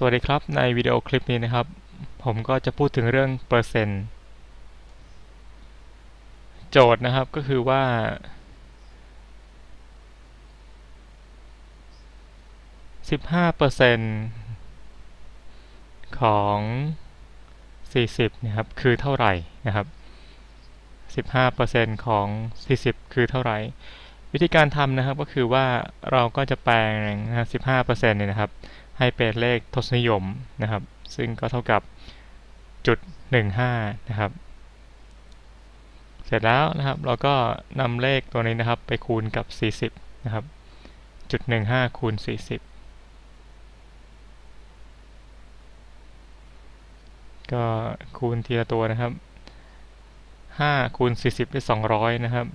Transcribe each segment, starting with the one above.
สวัสดีครับ ในวิดีโอคลิปนี้นะครับ ผมก็จะพูดถึงเรื่องเปอร์เซ็นต์โจทย์นะครับก็คือว่า 15%ของ 40 นะครับ คือเท่าไหร่นะครับ 15%ของ 40 คือเท่าไหร่ วิธีการทำนะครับก็คือว่าเราก็จะแปลงนะ15%เนี่ยนะครับ ให้เป็นเลขทศนิยมนะครับ ซึ่งก็เท่ากับจุด15นะครับ เสร็จแล้วนะครับ เราก็นำเลขตัวนี้นะครับ ไปคูณกับ 40นะครับจุด15คูณ40 ก็คูณทีละตัวนะครับ5คูณ40ได้200นะครับ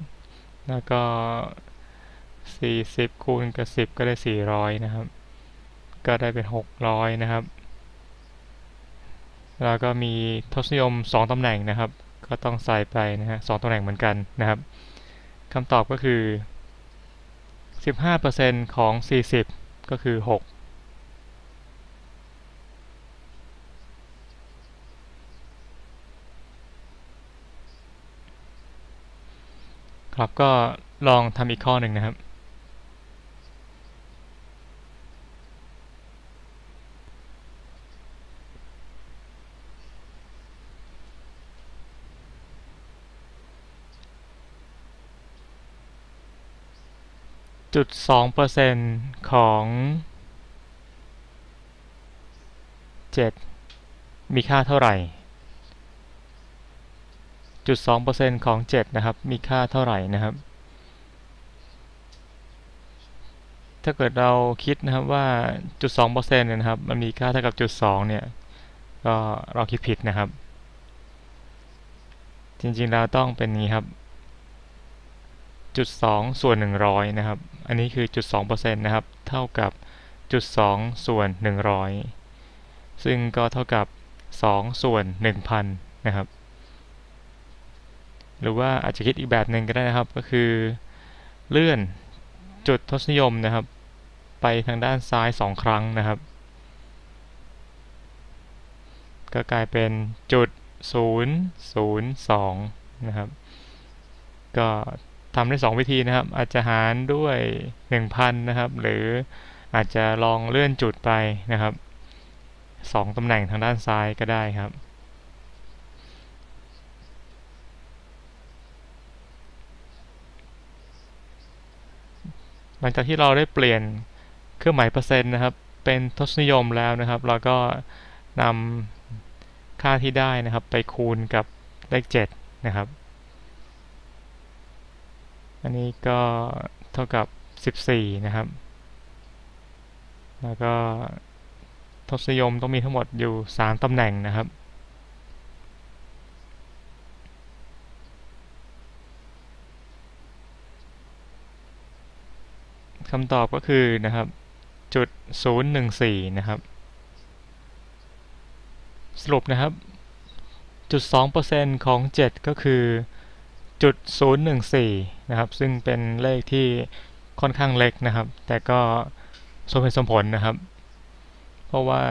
แล้วก็ 40คูณกับ 10 ก็ได้ 400 นะครับ ก็ได้เป็น 600 นะครับ แล้วก็มีทศนิยม 2ตำแหน่งนะครับ ก็ต้องใส่ไปนะฮะ2ตำแหน่งเหมือนกันนะครับคำตอบก็คือ 15%ของ 40 ก็คือ 6ครับก็ลองทำอีกข้อหนึ่งนะครับ จุดสองเปอร์เซ็นต์ของเจ็ดมีค่าเท่าไหร่จุดสองเปอร์เซ็นต์ของเจ็ดนะครับ มีค่าเท่าไหร่นะครับ ถ้าเกิดเราคิดนะครับว่าจุดสองเปอร์เซ็นต์นะครับ มันมีค่าเท่ากับจุดสองเนี่ย ก็เราคิดผิดนะครับ จริงๆแล้วต้องเป็นนี้ครับ จุดสองส่วนหนึ่งร้อยนะครับ อันนี้คือจุดสองเปอร์เซ็นต์นะครับ เท่ากับจุดสองส่วนหนึ่งร้อยซึ่งก็เท่ากับสองส่วนหนึ่งพันนะครับ หรือว่าอาจจะคิดอีกแบบหนึ่งก็ได้นะครับ ก็คือเลื่อนจุดทศนิยมนะครับ ไปทางด้านซ้ายสองครั้งนะครับ ก็กลายเป็นจุดศูนย์ศูนย์สองนะครับ ก็ ทำได้ 2 วิธีนะครับ อาจจะหารด้วย 1,000 นะครับ หรืออาจจะลองเลื่อนจุดไปนะครับ 2ตำแหน่งทางด้านซ้ายก็ได้ครับ หลังจากที่เราได้เปลี่ยนเครื่องหมายเปอร์เซ็นต์นะครับ เป็นทศนิยมแล้วนะครับ เราก็นำค่าที่ได้นะครับ ไปคูณกับเลข 7 นะครับ อันนี้ก็เท่ากับ 14 นะครับ แล้วก็ทศนิยมต้องมีทั้งหมดอยู่ 3ตำแหน่งนะครับ คำตอบก็คือนะครับ จุด 014 นะครับ สรุปนะครับ จุด 2%ของ 7 ก็คือ จุด014นะครับ ซึ่งเป็นเลขที่ค่อนข้างเล็กนะครับ แต่ก็สมเหตุสมผลนะครับ เพราะว่า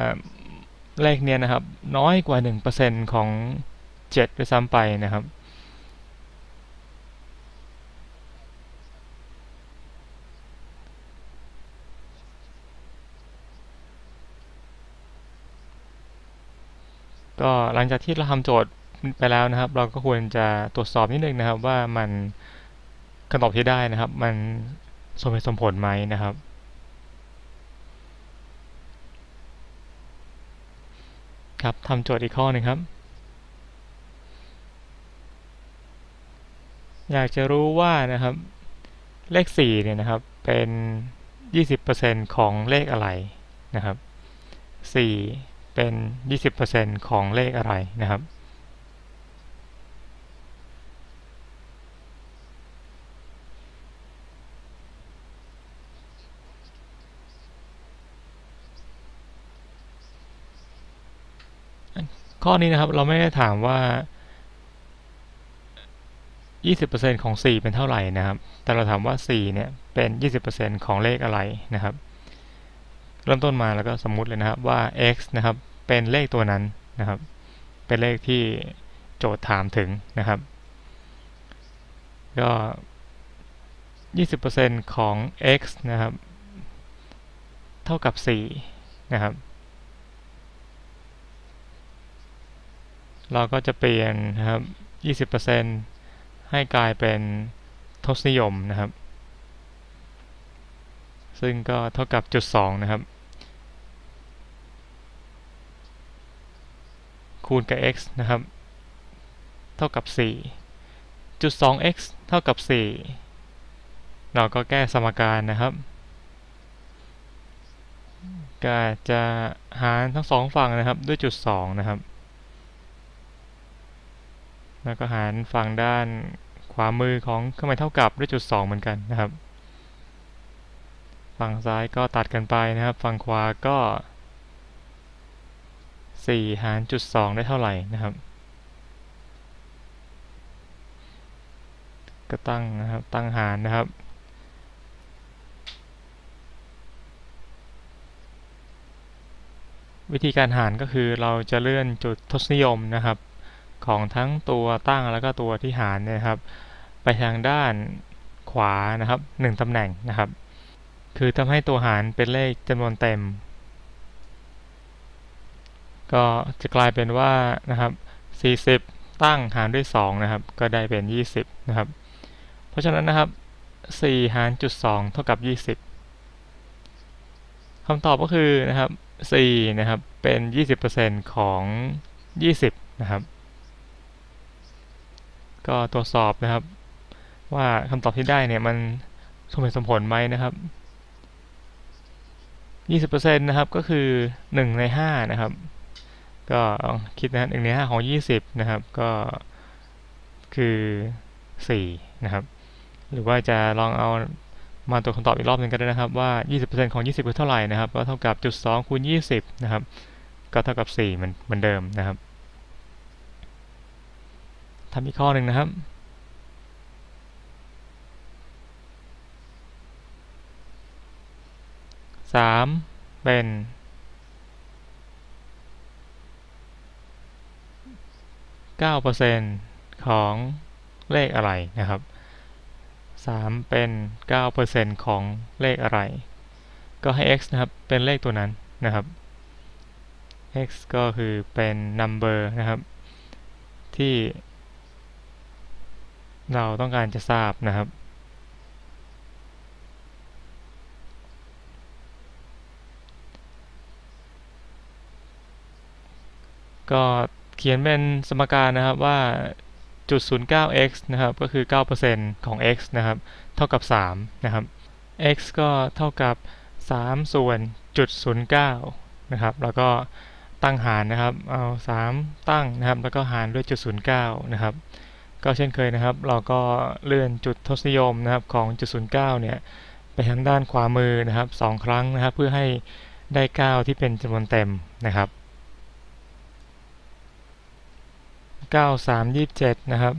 เลขเนี้ยนะครับ น้อยกว่า 1%ของ 7 ด้วยซ้ำไปนะครับ ก็หลังจากที่เราทำโจทย์ ไปแล้วนะครับ เราก็ควรจะตรวจสอบนิดนึงนะครับ ว่ามันคำตอบที่ได้นะครับ มันสมเหตุสมผลไหมนะครับครับทำโจทย์อีกข้อหนึ่งครับ อยากจะรู้ว่านะครับ เลข 4 เนี่ยนะครับ เป็น 20%ของเลขอะไรนะครับ 4 เป็น 20%ของเลขอะไรนะครับ ข้อนี้นะครับเราไม่ได้ถามว่า 20%ของ 4 เป็นเท่าไหร่นะครับ แต่เราถามว่า 4 เนี่ยเป็น 20%ของเลขอะไรนะครับ เริ่มต้นมาแล้วก็สมมุติเลยนะครับว่า x นะครับ เป็นเลขตัวนั้นนะครับ เป็นเลขที่โจทย์ถามถึงนะครับ ก็ 20%ของ x นะครับ เท่ากับ 4 นะครับ เราก็จะเปลี่ยนนะครับ 20%ให้กลายเป็นทศนิยมนะครับ ซึ่งก็เท่ากับจุด2นะครับ คูณกับ x นะครับ เท่ากับ 4 จุด 2x เท่ากับ 4 เราก็แก้สมการนะครับก็จะหารทั้งสองฝั่งนะครับด้วยจุด 2 นะครับ แล้วก็หารฝั่งด้านขวามือของเครื่องหมายเท่ากับด้วยจุด 2 เหมือนกันนะครับ ฝั่งซ้ายก็ตัดกันไปนะครับ ฝั่งขวาก็ 4 หารจุด 2 ได้เท่าไหร่นะครับ ก็ตั้งนะครับ ตั้งหารนะครับวิธีการหารก็คือเราจะเลื่อนจุดทศนิยมนะครับ ของทั้งตัวตั้งแล้วก็ตัวที่หารเนี่ยครับ ไปทางด้านขวานะครับ1ตำแหน่งนะครับ คือทำให้ตัวหารเป็นเลขจำนวนเต็ม ก็จะกลายเป็นว่านะครับ40 ตั้งหารด้วย2นะครับ ก็ได้เป็น 20 นะครับ เพราะฉะนั้นนะครับ4หารจุด2เท่ากับ 20คำตอบก็คือนะครับ4นะครับเป็น 20%ของ 20 นะครับ ก็ตรวจสอบนะครับ ว่าคำตอบที่ได้เนี่ยมันสมเหตุสมผลไหมนะครับ 20%นะครับก็คือ 1 ใน 5 นะครับ ก็คิดนะหนึ่งในห้าของยี่สิบนะครับ ก็คือสี่นะครับ หรือว่าจะลองเอามาตัวคำตอบอีกรอบหนึ่งก็ได้นะครับว่า 20%ของ 20 คือเท่าไหร่นะครับ ก็เท่ากับจุด2คูณ 20 นะครับ ก็เท่ากับ 4 เหมือนเดิมนะครับ ทำอีกข้อหนึ่งนะครับ สามเป็น9%ของเลขอะไรนะครับ3เป็น9%ของเลขอะไร ก็ให้ x นะครับ เป็นเลขตัวนั้นนะครับ x ก็คือเป็น number นะครับ ที่ เราต้องการจะทราบนะครับ ก็เขียนเป็นสมการนะครับว่าจุด09 x นะครับ ก็คือ 9%ของ x นะครับ เท่ากับ 3 นะครับ x ก็เท่ากับ 3 ส่วนจุด09นะครับ แล้วก็ตั้งหารนะครับ เอา 3 ตั้งนะครับ แล้วก็หารด้วยจุด09นะครับ ก็เช่นเคยนะครับ เราก็เลื่อนจุดทศนิยมนะครับของจุด09เนี่ยไปทางด้านขวามือนะครับ2ครั้งนะครับเพื่อให้ได้9ที่เป็นจำนวนเต็มนะครับ9 3 27นะครับ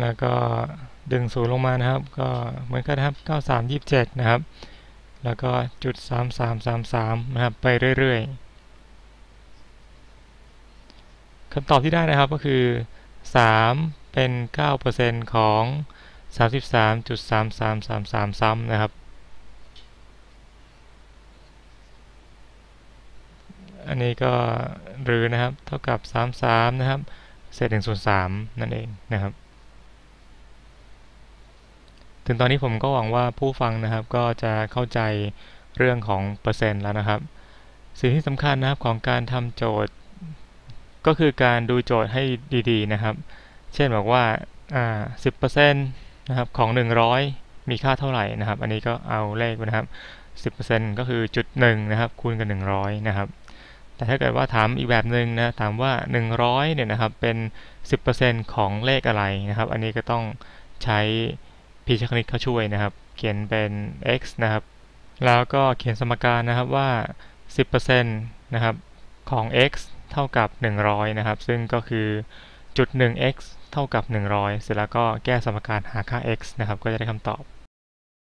แล้วก็ดึงศูนย์ลงมานะครับ ก็เหมือนกันครับ9 3 27นะครับ แล้วก็จุด3 3 3 3นะครับไปเรื่อยๆคำตอบที่ได้นะครับก็คือ 3เป็น9%ของ33.3333ซ้ำนะครับ อันนี้ก็หรือนะครับเท่ากับ33นะครับ เศษ1ส่วน3นั่นเองนะครับ ถึงตอนนี้ผมก็หวังว่าผู้ฟังนะครับก็จะเข้าใจเรื่องของเปอร์เซ็นต์แล้วนะครับ สิ่งที่สำคัญนะครับของการทำโจทย์ ก็คือการดูโจทย์ให้ดีๆนะครับ เช่นบอกว่าอ่า10%นะครับของ 100 มีค่าเท่าไหร่นะครับ อันนี้ก็เอาเลขนะครับ10%ก็คือจุด1นะครับ คูณกับ100นะครับแต่ถ้าเกิดว่าถามอีกแบบหนึ่งนะถามว่า 100เนี่ยนะครับเป็น10%ของเลขอะไรนะครับ อันนี้ก็ต้องใช้พีชคณิตเข้าช่วยนะครับ เขียนเป็น x นะครับ แล้วก็เขียนสมการนะครับว่า 10%นะครับของ x เท่ากับ 100 นะครับ ซึ่งก็คือจุด 1 x เท่ากับ 100 เสร็จแล้วก็แก้สมการหาค่า x นะครับ ก็จะได้คำตอบ